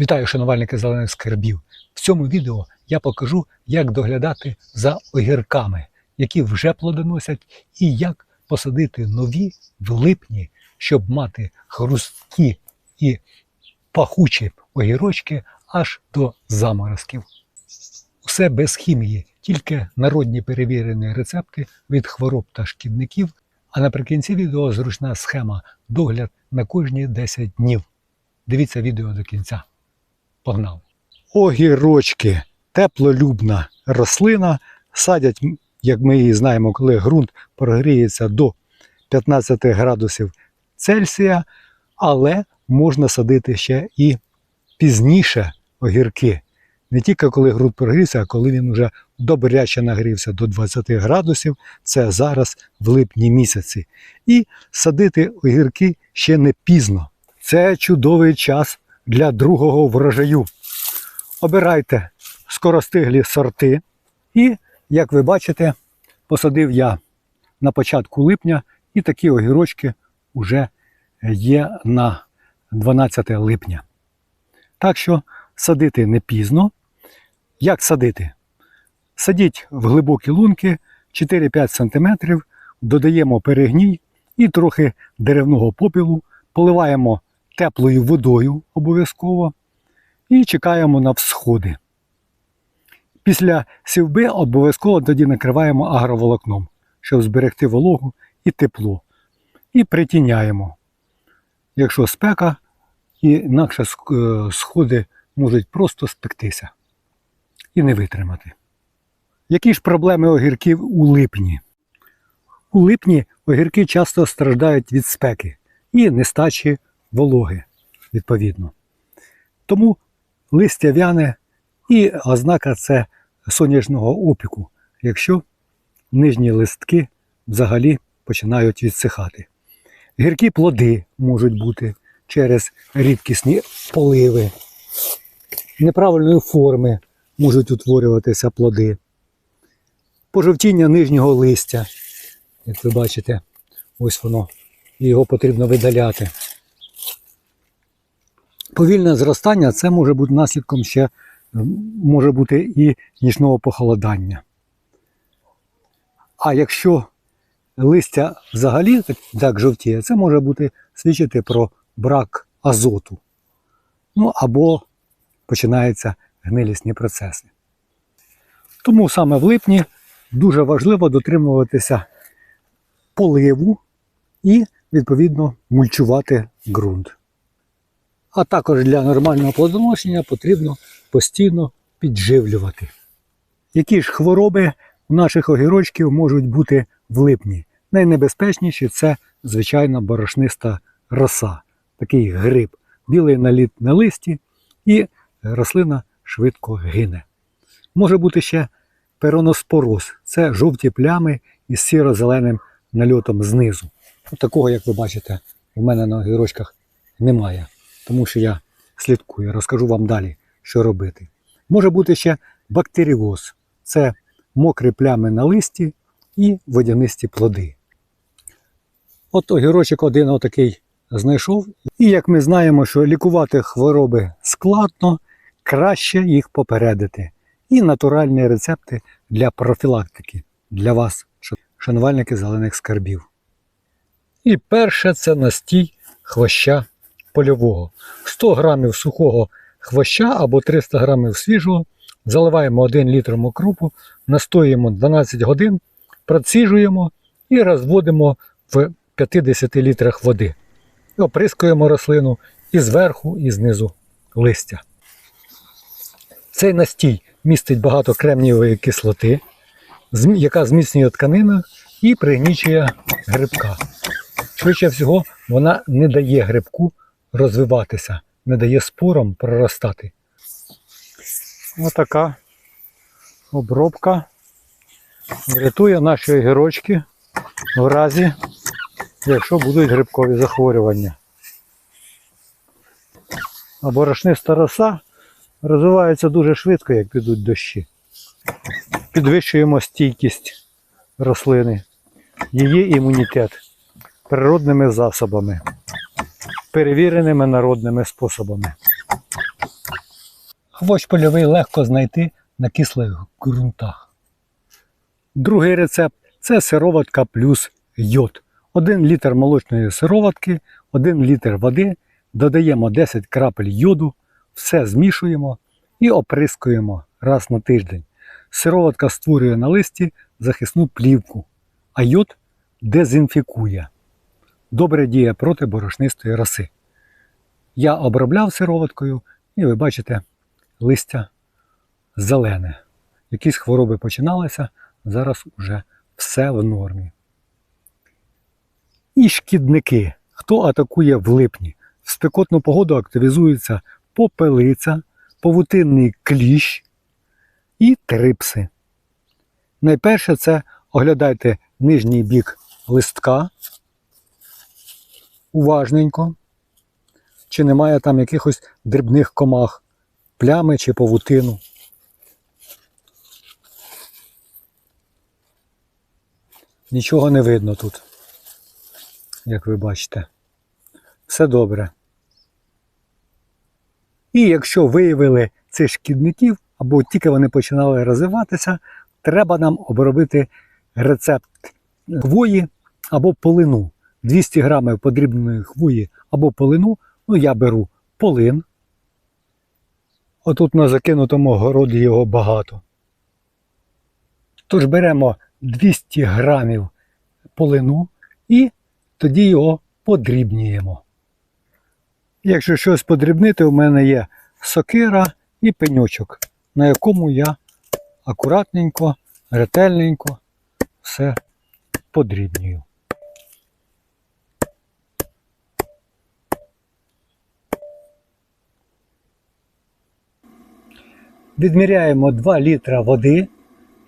Вітаю, шанувальники зелених скарбів. В цьому відео я покажу, як доглядати за огірками, які вже плодоносять, і як посадити нові в липні, щоб мати хрусткі і пахучі огірочки аж до заморозків. Усе без хімії, тільки народні перевірені рецепти від хвороб та шкідників. А наприкінці відео зручна схема догляд на кожні 10 днів. Дивіться відео до кінця. Погнали. Огірочки теплолюбна рослина. Садять, як ми її знаємо, коли ґрунт прогріється до 15 градусів Цельсія, але можна садити ще і пізніше огірки. Не тільки коли ґрунт прогрівся, а коли він вже добряче нагрівся до 20 градусів, це зараз в липні місяці. І садити огірки ще не пізно. Це чудовий час для другого врожаю. Обирайте скоростиглі сорти. І, як ви бачите, посадив я на початку липня, і такі огірочки вже є на 12 липня. Так що садити не пізно. Як садити? Садіть в глибокі лунки 4-5 см, додаємо перегній і трохи деревного попілу, поливаємо теплою водою обов'язково і чекаємо на всходи. Після сівби обов'язково тоді накриваємо агроволокном, щоб зберегти вологу і тепло. І притіняємо. Якщо спека, інакше е, сходи можуть просто спектися і не витримати. Які ж проблеми огірків у липні? У липні огірки часто страждають від спеки і нестачі вологи, відповідно. Тому листя вяне і ознака це сонячного опіку, якщо нижні листки взагалі починають відсихати. Гіркі плоди можуть бути через рідкісні поливи, неправильної форми можуть утворюватися плоди, пожовтіння нижнього листя, як ви бачите, ось воно, і його потрібно видаляти. Повільне зростання це може бути наслідком ще може бути і нічного похолодання. А якщо листя взагалі так, так жовтіє, це може бути свідчити про брак азоту. Ну або починаються гнилісні процеси. Тому саме в липні дуже важливо дотримуватися поливу і, відповідно, мульчувати ґрунт. А також для нормального плодоношення потрібно постійно підживлювати. Які ж хвороби у наших огірочків можуть бути в липні? Найнебезпечніші це, звичайно, борошниста роса, такий гриб, білий наліт на листі, і рослина швидко гине. Може бути ще пероноспороз це жовті плями із сіро-зеленим нальотом знизу. Такого, як ви бачите, у мене на огірочках немає, тому що я слідкую, розкажу вам далі, що робити. Може бути ще бактеріоз це мокрі плями на листі і водянисті плоди. От огірочок один отакий знайшов. І як ми знаємо, що лікувати хвороби складно, краще їх попередити. І натуральні рецепти для профілактики для вас, шанувальники зелених скарбів. І перше це настій хвоща польового. 100 грамів сухого хвоща або 300 грамів свіжого. Заливаємо 1 літр мокропу, настоюємо 12 годин, проціжуємо і розводимо в 50 літрах води. Оприскуємо рослину і зверху, і знизу листя. Цей настій містить багато кремнієвої кислоти, яка зміцнює тканину і пригнічує грибка. Швидше всього, вона не дає грибку розвиватися, не дає спорам проростати. Отака обробка врятує наші огірочки в разі, якщо будуть грибкові захворювання. А борошниста роса розвивається дуже швидко, як підуть дощі. Підвищуємо стійкість рослини, її імунітет природними засобами, перевіреними народними способами. Хвощ польовий легко знайти на кислих ґрунтах. Другий рецепт це сироватка плюс йод. 1 літр молочної сироватки, 1 літр води, додаємо 10 крапель йоду, все змішуємо і оприскуємо раз на тиждень. Сироватка створює на листі захисну плівку, а йод дезінфікує. Добре діє проти борошнистої роси. Я обробляв сироваткою, і ви бачите, листя зелене. Якісь хвороби починалися, зараз уже все в нормі. І шкідники. Хто атакує в липні? В спекотну погоду активізуються попелиця, павутинний кліщ і трипси. Найперше це оглядайте нижній бік листка уважненько, чи немає там якихось дрібних комах, плями чи павутину. Нічого не видно тут, як ви бачите. Все добре. І якщо виявили цих шкідників, або тільки вони починали розвиватися, треба нам обробити рецепт хвої або полину. 200 грамів подрібної хвої або полину, ну я беру полин. Отут на закинутому городі його багато. Тож беремо 200 грамів полину і тоді його подрібнюємо. Якщо щось подрібнити, у мене є сокира і пеньочок, на якому я акуратненько, ретельненько все подрібнюю. Відміряємо 2 літра води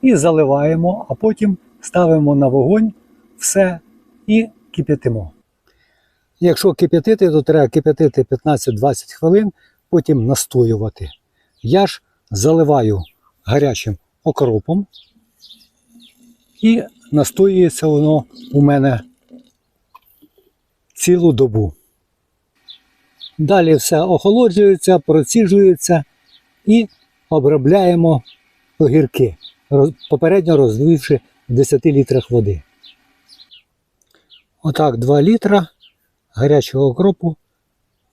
і заливаємо, а потім ставимо на вогонь все і кип'ятимо. Якщо кип'ятити, то треба кип'ятити 15-20 хвилин, потім настоювати. Я ж заливаю гарячим окропом і настоюється воно у мене цілу добу. Далі все охолоджується, проціжується і обробляємо огірки, попередньо розвивши в 10 літрах води. Отак 2 літра гарячого окропу,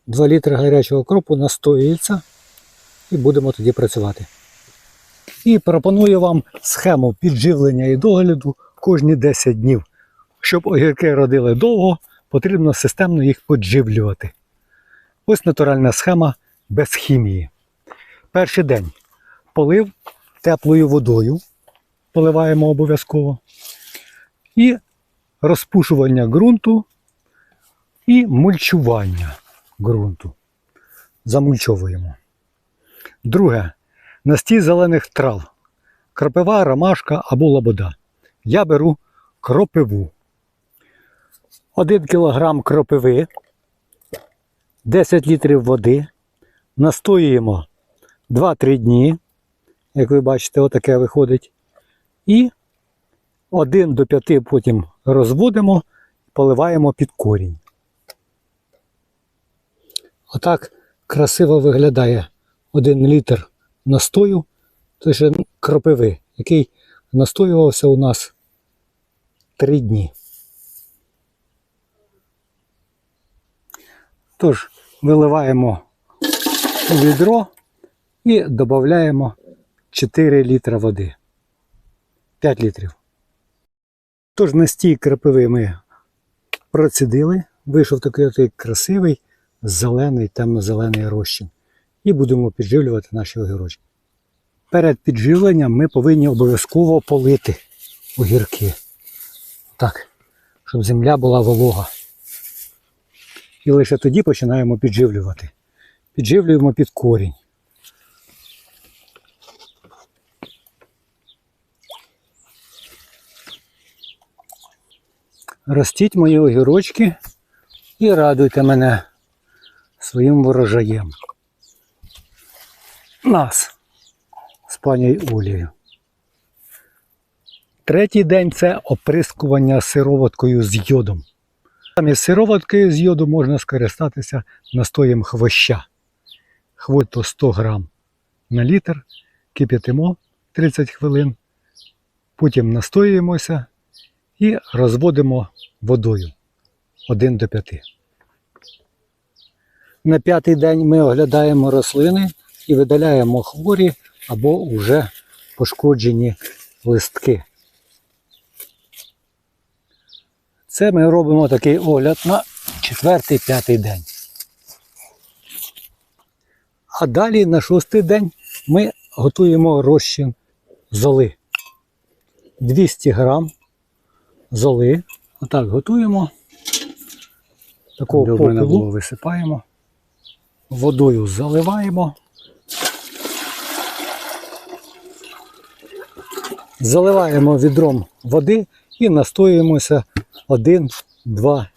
2 літри гарячого окропу настоюється і будемо тоді працювати. І пропоную вам схему підживлення і догляду кожні 10 днів. Щоб огірки родили довго, потрібно системно їх подживлювати. Ось натуральна схема без хімії. Перший день полив теплою водою, поливаємо обов'язково. І розпушування ґрунту і мульчування ґрунту. Замульчовуємо. Друге. Настій зелених трав. Кропива, ромашка або лобода. Я беру кропиву. 1 кг кропиви, 10 літрів води. Настоюємо 2-3 дні. Як ви бачите, отаке виходить. І 1 до 5 потім розводимо поливаємо під корінь. Отак красиво виглядає 1 літр настою, точно кропиви, який настоювався у нас 3 дні. Тож, виливаємо у відро і додаємо 4 літра води. 5 літрів. Тож настій крапиви ми процідили, вийшов такий красивий зелений, темно-зелений розчин. І будемо підживлювати наші огірочки. Перед підживленням ми повинні обов'язково полити огірки. Так, щоб земля була волога. І лише тоді починаємо підживлювати. Підживлюємо під корінь. Ростіть мої огірочки і радуйте мене своїм ворожаєм. Нас з пані Олією. Третій день це оприскування сироваткою з йодом. Замість сироваткою з йоду можна скористатися настоєм хвоща. Хвой то 100 грам на літр, кип'ятимо 30 хвилин, потім настоюємося і розводимо водою 1 до 5. На п'ятий день ми оглядаємо рослини і видаляємо хворі або вже пошкоджені листки. Це ми робимо такий огляд на четвертий-п'ятий день. А далі на шостий день ми готуємо розчин золи. 200 грам золи. Отак готуємо. Такого Щоб в мене було. висипаємо. Водою заливаємо. Заливаємо відром води і настоюємося один, два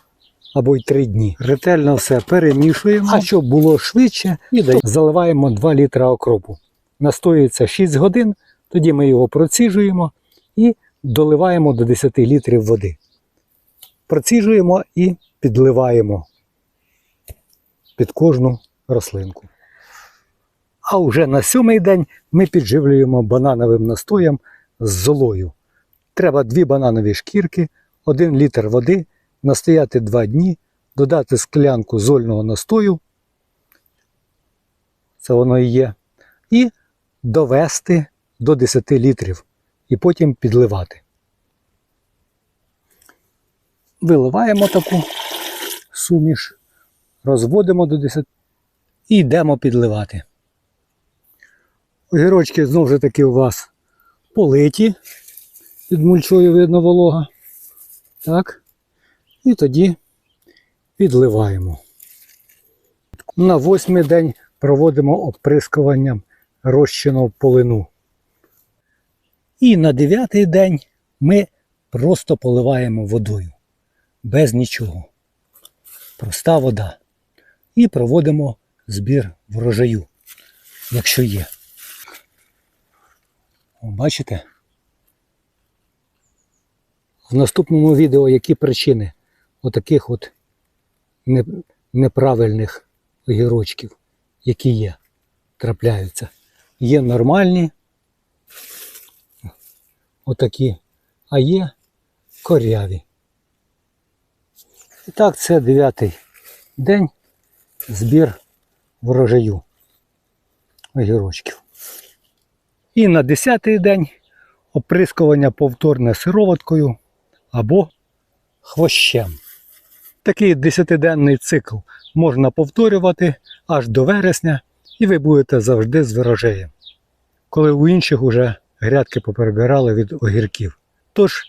або й три дні. Ретельно все перемішуємо. А щоб було швидше, і заливаємо 2 літра окропу. Настоюється 6 годин, тоді ми його проціжуємо і доливаємо до 10 літрів води. Проціжуємо і підливаємо під кожну рослинку. А вже на сьомий день ми підживлюємо банановим настоєм з золою. Треба дві бананові шкірки, 1 літр води, настояти 2 дні, додати склянку зольного настою. Це воно і є. І довести до 10 літрів. І потім підливати. Виливаємо таку суміш, розводимо до 10 і йдемо підливати. Огірочки знову ж таки у вас политі, під мульчою видно волога. Так. І тоді підливаємо. На восьмий день проводимо оприскуванням розчину полину. І на дев'ятий день ми просто поливаємо водою. Без нічого. Проста вода. І проводимо збір врожаю, якщо є. Бачите? В наступному відео які причини отаких от неправильних огірочків, які є, трапляються. Є нормальні, отакі, а є коряві. І так, це дев'ятий день збір врожаю огірочків. І на десятий день оприскування повторне сироваткою або хвощем. Такий десятиденний цикл можна повторювати аж до вересня, і ви будете завжди з врожаєм, коли у інших уже грядки поперебирали від огірків. Тож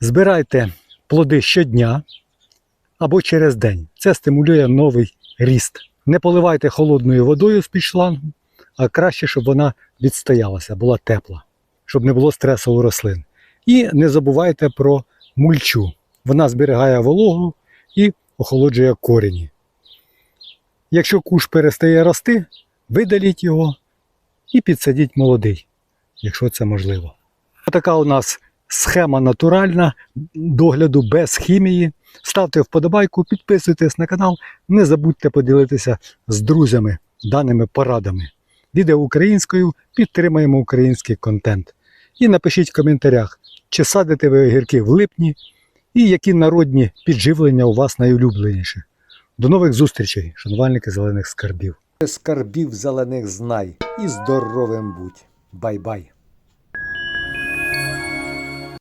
збирайте плоди щодня або через день. Це стимулює новий ріст. Не поливайте холодною водою з-під шлангу, а краще, щоб вона відстоялася, була тепла, щоб не було стресу у рослин. І не забувайте про мульчу. Вона зберігає вологу і охолоджує корені. Якщо куш перестає рости, видаліть його і підсадіть молодий, якщо це можливо. Така у нас схема натуральна догляду без хімії. Ставте вподобайку, підписуйтесь на канал, не забудьте поділитися з друзями даними порадами. Відео українською підтримаємо український контент. І напишіть в коментарях, чи садите ви огірки в липні і які народні підживлення у вас найулюбленіші. До нових зустрічей, шанувальники зелених скарбів. Скарбів зелених знай і здоровим будь. Бай-бай.